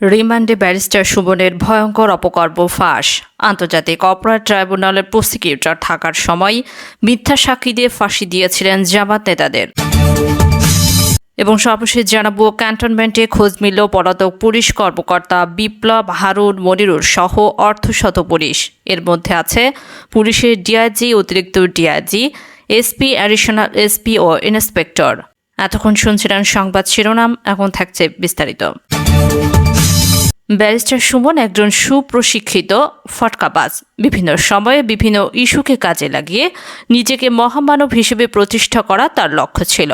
রিমান্ডে ব্যারিস্টার সুমনের ভয়ঙ্কর অপকর্ম ফাঁস। আন্তর্জাতিক অপরাধ ট্রাইব্যুনালের প্রসিকিউটর থাকার সময় মিথ্যা সাক্ষী দিয়ে ফাঁসি দিয়েছিলেন জামাত নেতাদের। এবং সর্বশেষ জানাব, ক্যান্টনমেন্টে খোঁজ মিলল পলাতক পুলিশ কর্মকর্তা বিপ্লব, হারুন, মনিরুর সহ অর্ধশত পুলিশ। এর মধ্যে আছে পুলিশের ডিআইজি, অতিরিক্ত ডিআইজি, এসপি, অ্যাডিশনাল এসপি ও ইন্সপেক্টর। এতক্ষণ শুনছিলেন সংবাদ শিরোনাম, এখন থাকছে বিস্তারিত। ব্যারিস্টার সুমন একজন সুপ্রশিক্ষিত ফটকাবাজ। বিভিন্ন সময়ে বিভিন্ন ইস্যুকে কাজে লাগিয়ে নিজেকে মহামানব হিসেবে প্রতিষ্ঠা করা তার লক্ষ্য ছিল।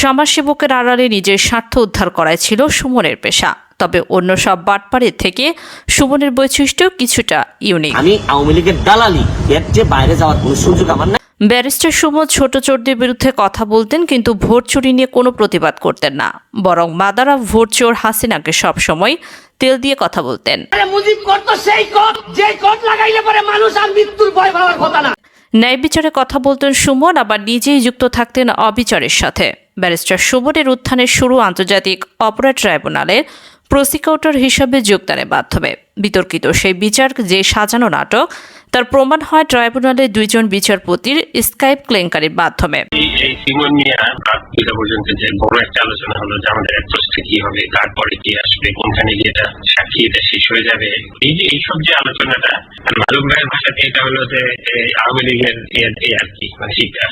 সমাজসেবকের আড়ালে নিজের স্বার্থ উদ্ধার করাই ছিল সুমনের পেশা। তবে অন্য সব বাটপাড়ের থেকে সুমনের বৈশিষ্ট্য কিছুটা ইউনিক আমি আওয়ামী লীগের দালালি, এর যে বাইরে যাওয়ার কোনো সুযোগ আমার ব্যারিস্টার সুমন ছোট চোরদের বিরুদ্ধে কথা বলতেন কিন্তু ভোট চুরি নিয়ে কোনো প্রতিবাদ করতেন না। বরং মাদারা ভোট চোর হাসিনাকে সবসময় তেল দিয়ে কথা বলতেন। ন্যায় বিচারে কথা বলতেন সুমন আবার নিজেই যুক্ত থাকতেন অবিচারের সাথে। ব্যারিস্টার সুমনের উত্থানের শুরু আন্তর্জাতিক অপরাধ ট্রাইব্যুনালের প্রসিকিউটর হিসাবে যোগদানের মাধ্যমে। বিতর্কিত সেই বিচার যে সাজানো নাটক তার প্রমাণ হয় ট্রাইব্যুনালের দুইজন বিচারপতির স্কাইপ কেলেঙ্কারির মাধ্যমে। এই সিমন নিয়ে রাত দুটা পর্যন্ত যে বড় একটা আলোচনা হলো যে আমাদের অ্যাপ্রোচটা কি হবে তারপরে কি আসবে কোনখানে গিয়ে এটা সাক্ষী এটা শেষ হয়ে যাবে। এই যে এইসব যে আলোচনাটা মালুক ভাইয়ের ভাষাতে এটা হলো যে আওয়ামী লীগের এই আর কি মানে শিক্ষা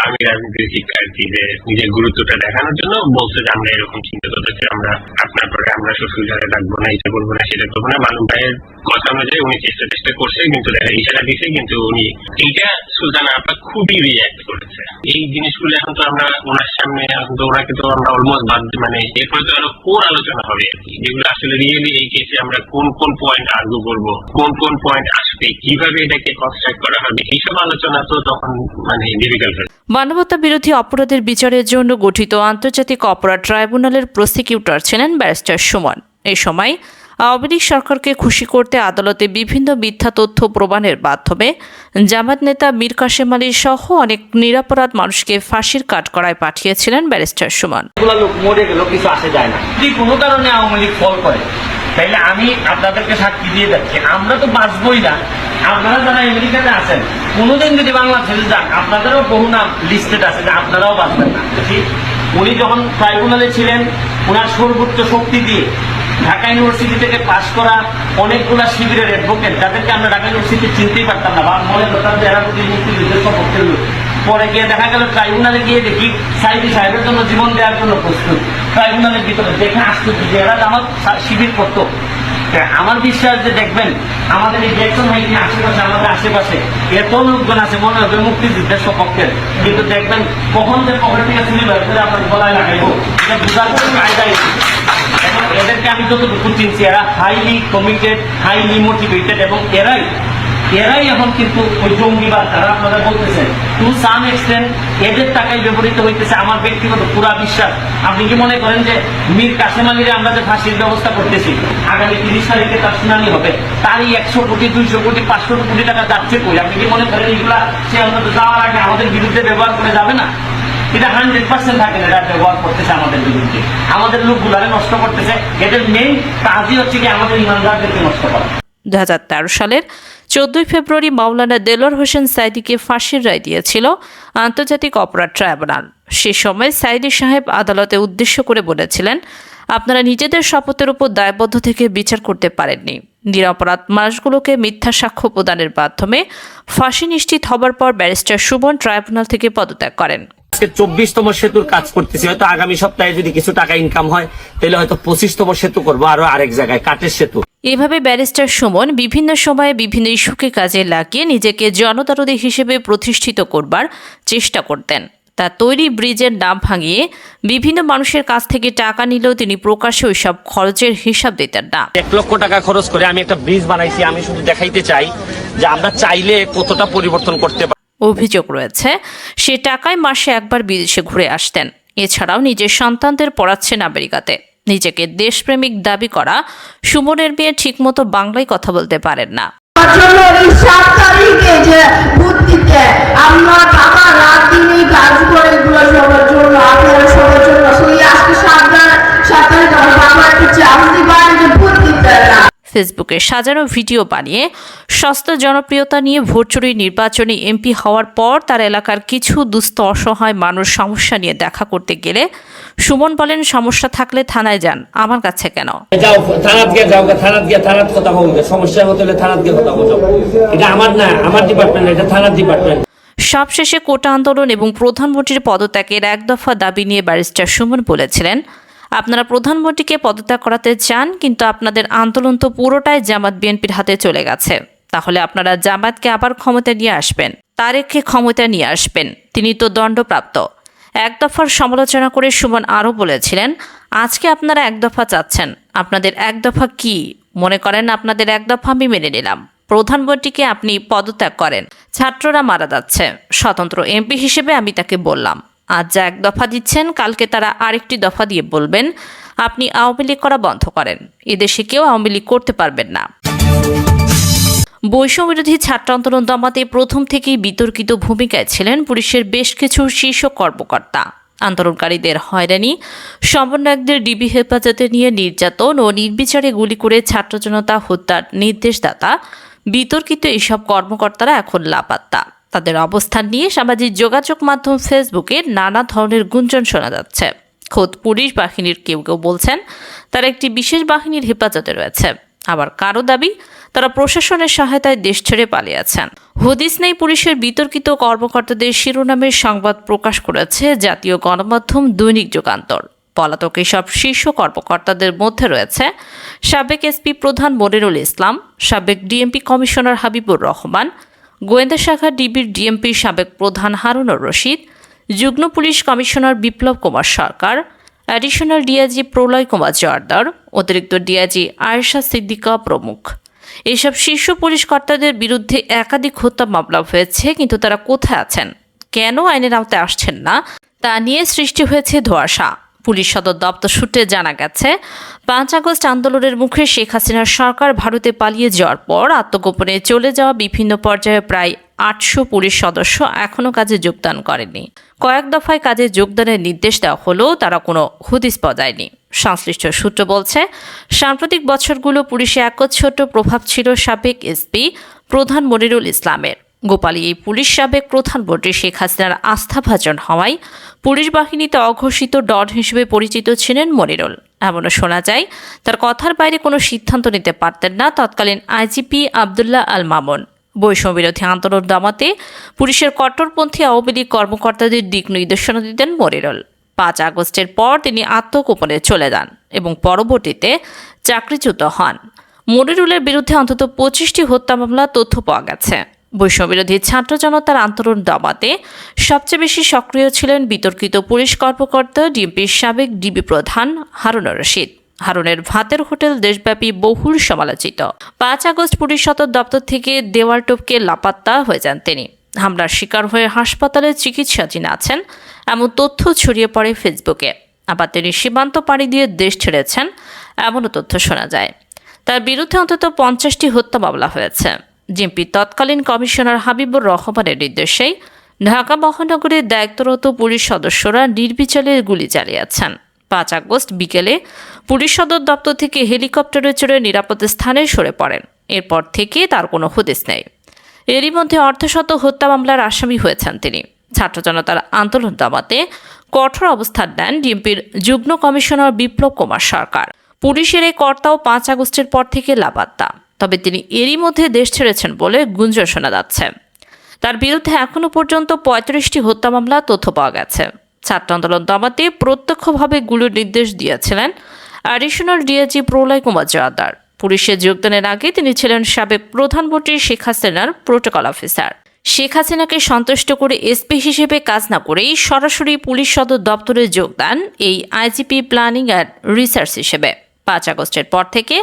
আওয়ামী রাজনীতির শিক্ষা আর কি যে নিজের গুরুত্বটা দেখানোর জন্য বলছে যে আমরা এরকম চিন্তা করতেছি আমরা আপনার পরে আমরা শ্বশুর ঘরে রাখব না এটা করব না সেটা করব না। মালুক ভাইয়ের কথা অনুযায়ী উনি চেষ্টা চেষ্টা করছে কিন্তু দেখা ইশারা দিছে কিন্তু উনি এইটা সুলতানা আপা খুবই রিয়াক্ট করেছে। এই জিনিসগুলো এখন তো আমরা ওনার সামনে এখন তো আমরা অলমোস্ট বাদ মানে এরপরে তো আরও কোর আলোচনা হবে? যেগুলো আসলে রিয়েলি এই কেসে আমরা কোন কোন পয়েন্ট আর্গু করব? কোন কোন পয়েন্ট আসবে? কীভাবে এটাকে কনস্ট্রাক্ট করা হবে? এইসব আলোচনা তো তখন মানে ডিফিকাল্ট মানবতা বিরোধী অপরাধের বিচারের জন্য গঠিত আন্তর্জাতিক অপরাধ ট্রাইব্যুনালের প্রসিকিউটর ছিলেন ব্যারিস্টার সুমন। এই সময় আওয়ামী লীগ সরকারকে খুশি করতে আদালতে বিভিন্ন মিথ্যা তথ্য প্রমাণের মাধ্যমে জামাত নেতা মীর কাশেম আলী সহ অনেক নিরাপরাধ মানুষকে ফাঁসির কাঠগড়ায় পাঠিয়েছিলেন ব্যারিস্টার সুমন। লোক তাইলে আমি আপনাদেরকে সাক্ষী দিয়ে যাচ্ছি, আমরা তো বাঁচবই না। আপনারা যারা আমেরিকাতে আছেন, কোনোদিন যদি বাংলাদেশে যান আপনাদেরও বহু নাম লিস্টেড আছে যে আপনারাও বাঁচবেন না। উনি যখন ট্রাইব্যুনালে ছিলেন ওনার সর্বোচ্চ শক্তি দিয়ে ঢাকা ইউনিভার্সিটি থেকে পাশ করা অনেকগুলা শিবিরের অ্যাডভোকেট যাদেরকে আমরা ঢাকা ইউনিভার্সিটি চিনতেই পারতাম না, বা মনে করতাম যে এরা প্রতি মুক্তিযুদ্ধের সপক্ষের লোক পরে গিয়ে দেখা গেল ট্রাইব্যুনালে গিয়ে দেখি সাইদি সাহেবের জন্য জীবন দেওয়ার জন্য প্রস্তুত। ট্রাইব্যুনালের ভিতরে দেখে আসতেছি যে এরা আমার শিবির করতো। আমার বিশ্বাস যে দেখবেন, আমাদের এই জ্যাকসন হাইটি আশেপাশে, আমাদের আশেপাশে এত লোকজন আছে, মনে হবে মুক্তিযুদ্ধের সপক্ষের। কিন্তু দেখবেন কখন যে পকেট থেকে চুরি করে আপনার গলায় লাগাইবো। এটা বোঝার কোনো কায়দাই এদেরকে আমি যতটুকু চিনছি, এরা হাইলি কমিটেড হাইলি মোটিভেটেড এবং এরাই এরাই এখন কিন্তু ওই জঙ্গিবাদ তারা আপনারা বলতেছেন। টু সাম এক্সটেন্ট এদের টাকায় ব্যবহৃত হইতেছে আমার ব্যক্তিগত পুরা বিশ্বাস। আপনি কি মনে করেন যে মীর কাসেম আলীরে আমরা যে ফাঁসির ব্যবস্থা করতেছি, আগামী তিরিশ তারিখে তার শুনানি হবে, তারই একশো কোটি, দুইশো কোটি, পাঁচশো কোটি টাকা যাচ্ছে কই? আপনি কি মনে করেন এগুলা সে অন্তত যাওয়ার আগে আমাদের বিরুদ্ধে ব্যবহার করে যাবে না? এটা হান্ড্রেড পার্সেন্ট থাকে না এটা ব্যবহার করতেছে আমাদের বিরুদ্ধে আমাদের লোকগুলারে নষ্ট করতেছে। এদের মেইন কাজই হচ্ছে কি আমাদের ইমানদারদেরকে নষ্ট করা। দু সালের চোদ্দই ফেব্রুয়ারি মাওলানা দেলোয়ার হোসেন সাইদিকে ফাঁসির রায় দিয়েছিল আন্তর্জাতিক অপরাধ ট্রাইব্যুনাল। সে সময় সাইদি সাহেব আদালতে উদ্দেশ্য করে বলেছিলেন, আপনারা নিজেদের শপথের উপর দায়বদ্ধ থেকে বিচার করতে পারেননি। নিরাপরাধ মানুষগুলোকে মিথ্যা সাক্ষ্য প্রদানের মাধ্যমে ফাঁসি নিশ্চিত হবার পর ব্যারিস্টার সুবন ট্রাইব্যুনাল থেকে পদত্যাগ করেন। আজকে চব্বিশতম সেতুর কাজ করতেছি। হয়তো আগামী সপ্তাহে যদি কিছু টাকা ইনকাম হয় তাহলে হয়তো পঁচিশতম সেতু করব আরও আরেক জায়গায় কাঠের সেতু। এভাবে ব্যারিস্টার সুমন বিভিন্ন সময়ে বিভিন্ন ইস্যুকে কাজে লাগিয়ে নিজেকে জনতারদী হিসেবে প্রতিষ্ঠিত করবার চেষ্টা করতেন। তা তৈরি ব্রিজের নাম ভাঙিয়ে বিভিন্ন মানুষের কাছ থেকে টাকা নিলেও তিনি প্রকাশ্যে ওইসব খরচের হিসাব দিতেন না। এক লক্ষ টাকা খরচ করে আমি একটা ব্রিজ বানাইছি আমি শুধু দেখাইতে চাই যে আমরা চাইলে কতটা পরিবর্তন করতে পারি। অভিযোগ রয়েছে। সে টাকায় মাসে একবার বিদেশে ঘুরে আসতেন। এছাড়াও নিজের সন্তানদের পড়াচ্ছেন আমেরিকাতে। নিজেকে দেশপ্রেমিক দাবি করা সুমনের মেয়ে ঠিকমতো বাংলায় কথা বলতে পারেন না। বাবা রাত দিন এই কাজগুলো এগুলো সবার জন্য, আপনারা সবার জন্য। সেই আজকে বাবা একটা ফেসবুকে সাজানো ভিডিও বানিয়ে সস্তা জনপ্রিয়তা নিয়ে ভোট চুরি নির্বাচনে এমপি হওয়ার পর তার এলাকার কিছু দুস্থ অসহায় মানুষ সমস্যা নিয়ে দেখা করতে গেলে সুমন বলেন সমস্যা থাকলে থানায় যান। আমার কাছে কেন? যাও থানাত গিয়ে যাও থানাত গিয়ে থানাত কথা বলবে। সমস্যা হতে হলে থানাত গিয়ে কথা বলবে এটা আমার না আমার ডিপার্টমেন্ট এটা থানার ডিপার্টমেন্ট সবশেষে কোটা আন্দোলন এবং প্রধানমন্ত্রীর পদত্যাগের এক দফা দাবি নিয়ে ব্যারিস্টার সুমন বলেছিলেন আপনারা প্রধানমন্ত্রীকে পদত্যাগ করাতে চান, কিন্তু আপনাদের আন্দোলন তো পুরোটাই জামাত বিএনপির হাতে চলে গেছে। তাহলে আপনারা জামাতকে আবার ক্ষমতা নিয়ে আসবেন। তারেককে ক্ষমতা নিয়ে আসবেন। তিনি তো দণ্ডপ্রাপ্ত। এক দফার সমালোচনা করে সুমন আরও বলেছিলেন, আজকে আপনারা এক দফা চাচ্ছেন। আপনাদের এক দফা কি? মনে করেন আপনাদের এক দফা আমি মেনে নিলাম। প্রধানমন্ত্রীকে আপনি পদত্যাগ করেন। ছাত্ররা মারা যাচ্ছে। স্বতন্ত্র এমপি হিসেবে আমি তাকে বললাম। আজ যা এক দফা দিচ্ছেন, কালকে তারা আরেকটি দফা দিয়ে বলবেন, আপনি আওয়ামী লীগ করা বন্ধ করেন। এদেশে কেউ আওয়ামী লীগ করতে পারবেন না। বৈষম্যবিরোধী ছাত্র আন্দোলন দমাতে প্রথম থেকেই বিতর্কিত ভূমিকায় ছিলেন পুলিশের বেশ কিছু শীর্ষ কর্মকর্তা। আন্দোলনকারীদের হয়রানি, সমন্বয়কদের ডিবি হেফাজতে নিয়ে নির্যাতন ও নির্বিচারে গুলি করে ছাত্র জনতা হত্যার নির্দেশদাতা, বিতর্কিত এসব কর্মকর্তারা এখন লাপাত্তা। তাদের অবস্থান নিয়ে সামাজিক যোগাযোগ মাধ্যম ফেসবুকে নানা ধরনের গুঞ্জন শোনা যাচ্ছে। খোদ পুলিশ বাহিনীর কেউ কেউ বলছেন, তারা একটি বিশেষ বাহিনীর হেফাজতে রয়েছে। আবার কারও দাবি, তারা প্রশাসনের সহায়তায় দেশ ছেড়ে পালিয়েছেন হদিস নেই পুলিশের বিতর্কিত কর্মকর্তাদের শিরোনামের সংবাদ প্রকাশ করেছে জাতীয় গণমাধ্যম দৈনিক যুগান্তর। পলাতক এসব শীর্ষ কর্মকর্তাদের মধ্যে রয়েছে সাবেক এসপি প্রধান মনিরুল ইসলাম, সাবেক ডিএমপি কমিশনার হাবিবুর রহমান গোয়েন্দা শাখা ডিবির ডিএমপির সাবেক প্রধান হারুনুর রশিদ, যুগ্ম police commissioner Biplob Kumar Sarkar, additional DIG Pralay Kumar Jordar, অতিরিক্ত ডিআইজি আয়েশা সিদ্দিকা প্রমুখ। এসব শীর্ষ পুলিশ কর্তাদের বিরুদ্ধে একাধিক হত্যা মামলা হয়েছে, কিন্তু তারা কোথায় আছেন? কেন আইনের আওতায় আসছেন না? তা নিয়ে সৃষ্টি হয়েছে ধোঁয়াশা। পুলিশ সদর দপ্তর সূত্রে জানা গেছে, পাঁচ আগস্ট আন্দোলনের মুখে শেখ হাসিনার সরকার ভারতে পালিয়ে যাওয়ার পর আত্মগোপনে চলে যাওয়া বিভিন্ন পর্যায়ে প্রায় আটশো পুলিশ সদস্য এখনও কাজে যোগদান করেনি। কয়েক দফায় কাজে যোগদানের নির্দেশ দেওয়া হলেও তারা কোনো হুদিস পায়নি সংশ্লিষ্ট সূত্র বলছে, সাম্প্রতিক বছরগুলো পুলিশে একচ্ছত্র প্রভাব ছিল সাবেক এসপি প্রধান মনিরুল ইসলামের। গোপালী এই পুলিশ সাবেক প্রধানমন্ত্রী শেখ হাসিনার আস্থাভাজন হওয়ায় পুলিশ বাহিনীতে অঘোষিত ডন হিসেবে পরিচিত ছিলেন মনিরুল। এমনও শোনা যায়, তার কথার বাইরে কোনো সিদ্ধান্ত নিতে পারতেন না তৎকালীন আইজিপি আবদুল্লাহ আল মামুন। বৈষম্যবিরোধী আন্দোলন দমাতে পুলিশের কট্টরপন্থী আওয়ামী লীগ কর্মকর্তাদের দিক নির্দেশনা দিতেন মনিরুল। পাঁচ আগস্টের পর তিনি আত্মগোপনে চলে যান এবং পরবর্তীতে চাকরিচ্যুত হন। মনিরুলের বিরুদ্ধে অন্তত পঁচিশটি হত্যা মামলা, তথ্য পাওয়া গেছে। বৈষম্যবিরোধী ছাত্র জনতার আন্দোলন দমাতে সবচেয়ে বেশি সক্রিয় ছিলেন বিতর্কিত পুলিশ কর্মকর্তা ডিএমপির সাবেক ডিবি প্রধান হারুনুর রশিদ। হারুনের ভাতের হোটেল দেশব্যাপী বহুল সমালোচিত। পাঁচ আগস্ট পুলিশ সদর দপ্তর থেকে দেওয়াল টোপকে লাপাত্তা হয়ে যান তিনি। হামলার শিকার হয়ে হাসপাতালে চিকিৎসাধীন আছেন, এমন তথ্য ছড়িয়ে পড়ে ফেসবুকে। আবার তিনি সীমান্ত পাড়ি দিয়ে দেশ ছেড়েছেন, এমনও তথ্য শোনা যায়। তার বিরুদ্ধে অন্তত পঞ্চাশটি হত্যা মামলা হয়েছে। জিএমপি তৎকালীন কমিশনার হাবিবুর রহমানের নির্দেশেই ঢাকা মহানগরের দায়িত্বরত পুলিশ সদস্যরা নির্বিচারে গুলি চালিয়েছেন। পাঁচ আগস্ট বিকেলে পুলিশ সদর দপ্তর থেকে হেলিকপ্টারে চড়ে নিরাপদ স্থানে সরে পড়েন। এরপর থেকে তার কোনো হদিস নেই। এরই মধ্যে অর্ধশত হত্যা মামলার আসামি হয়েছেন তিনি। ছাত্র জনতার আন্দোলন দমাতে কঠোর অবস্থান নেন ডিএমপির যুগ্ম কমিশনার বিপ্লব কুমার সরকার। পুলিশের এই কর্তাও পাঁচ আগস্টের পর থেকে লাপাত্তা। তবে তিনি এরই মধ্যে দেশ ছেড়েছেন বলে গুঞ্জন শোনা যাচ্ছে। তার বিরুদ্ধে এখনও পর্যন্ত পঁয়ত্রিশটি হত্যা মামলা, তথ্য পাওয়া গেছে। ছাত্র আন্দোলন দমাতে প্রত্যক্ষভাবে গুলির নির্দেশ দিয়েছিলেন অ্যাডিশনাল ডিআইজি প্রলয় কুমার জোয়ারদার। পুলিশে যোগদানের আগে তিনি ছিলেন সাবেক প্রধানমন্ত্রী শেখ হাসিনার প্রোটোকল অফিসার শেখ হাসিনাকে সন্তুষ্ট করে এসপি হিসেবে কাজ না করেই সরাসরি পুলিশ সদর দপ্তরে যোগদান এই আইজিপি প্ল্যানিং অ্যান্ড রিসার্চ হিসেবে। পাঁচ আগস্টের পর থেকে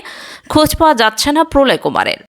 খোঁজ পাওয়া যাচ্ছে না প্রলয় কুমারের।